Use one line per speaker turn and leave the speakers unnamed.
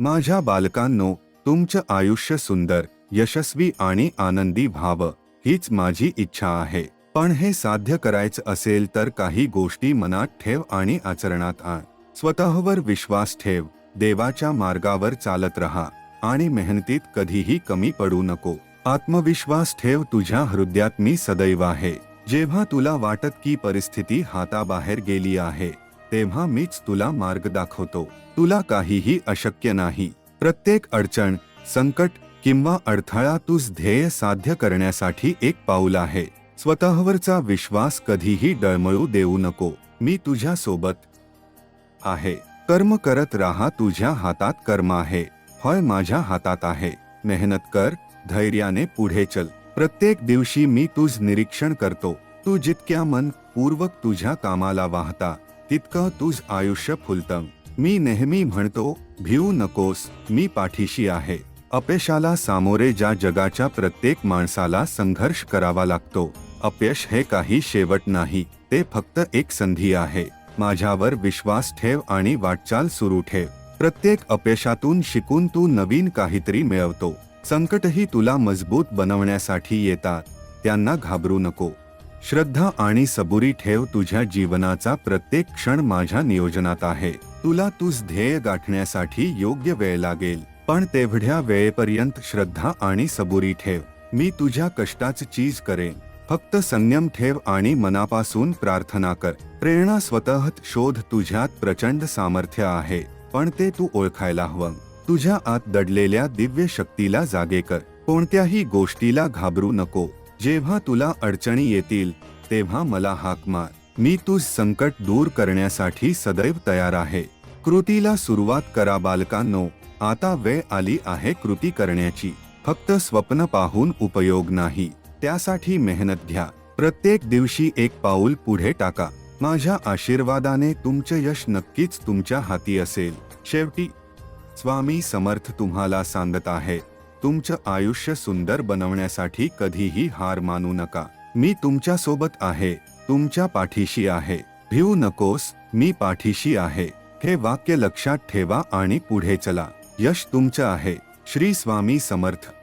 माझ्या बालकांनो तुमचं आयुष्य सुंदर यशस्वी आणि आनंदी व्हावं हीच माझी इच्छा आहे. पण हे साध्य करायचं असेल तर काही गोष्टी मनात ठेव आणि आचरणात आण. स्वतःवर विश्वास ठेव देवाच्या मार्गावर चालत राहा आणि मेहनतीत कधीही कमी पडू नको. आत्मविश्वास ठेव तुझ्या हृदयात मी सदैव आहे. जेव्हा तुला वाटत की परिस्थिती हाताबाहेर गेली आहे तेव्हा मीच तुला मार्ग दाखवतो. तुला काहीही अशक्य नाही. प्रत्येक अडचण संकट किंवा अडथळा तुझ ध्येय साध्य करण्यासाठी एक पाऊल आहे. स्वतःवरचा विश्वास कधीही डळमळू देऊ नको. मी तुझ्या सोबत आहे. कर्म करत राहा तुझ्या हातात कर्म आहे. होय माझ्या हातात आहे. मेहनत कर धैर्याने पुढे चल. प्रत्येक दिवशी मी तुझ निरीक्षण करतो. तू जितक्या मन पूर्वक तुझ्या कामाला वाहता तितकं तुझ आयुष्य फुलतं. मी नेहमी म्हणतो भिवू नकोस मी पाठीशी आहे. अपयशाला सामोरे ज्या जगाच्या प्रत्येक माणसाला संघर्ष करावा लागतो. अपयश हे काही शेवट नाही ते फक्त एक संधी आहे. माझ्यावर विश्वास ठेव आणि वाटचाल सुरू ठेव. प्रत्येक अपयशातून शिकून तू नवीन काहीतरी मिळवतो. संकटही तुला मजबूत बनवण्यासाठी येतात. त्यांना घाबरू नको. श्रद्धा आणि सबुरी ठेव तुझ्या जीवनाचा प्रत्येक क्षण माझ्या नियोजनात आहे. तुला तुझ ध्येय गाठण्यासाठी योग्य वेळ लागेल. पण तेवढ्या वेळेपर्यंत श्रद्धा आणि सबुरी ठेव. मी तुझ्या कष्टाच चीज करेन. फक्त संयम ठेव आणि मनापासून प्रार्थना कर. प्रेरणा स्वतःत शोध तुझ्यात प्रचंड सामर्थ्य आहे. पण ते तू ओळखायला हवं. तुझ्या आत दडलेल्या दिव्य शक्तीला जागे कर. कोणत्याही गोष्टीला घाबरू नको. जेव्हा तुला अडचणी येतील तेव्हा मला हाक मार. मी तुझ संकट दूर करण्यासाठी सदैव तयार आहे. कृतीला सुरुवात करा बालकांनो. आता वेळ आली आहे कृती करण्याची. फक्त स्वप्न पाहून उपयोग नाही. त्यासाठी मेहनत घ्या. प्रत्येक दिवशी एक पाऊल पुढे टाका. माझ्या आशीर्वादाने तुमचे यश नक्कीच तुमच्या हाती असेल. शेवटी स्वामी समर्थ तुम्हाला सांगत आहे. तुमचं आयुष्य सुंदर बनवण्यासाठी कधीही हार मानू नका. मी तुमच्यासोबत आहे तुमच्या पाठीशी आहे. भिवू नकोस मी पाठीशी आहे. हे वाक्य लक्षात ठेवा आणि पुढे चला. यश तुमचं आहे. श्री स्वामी समर्थ.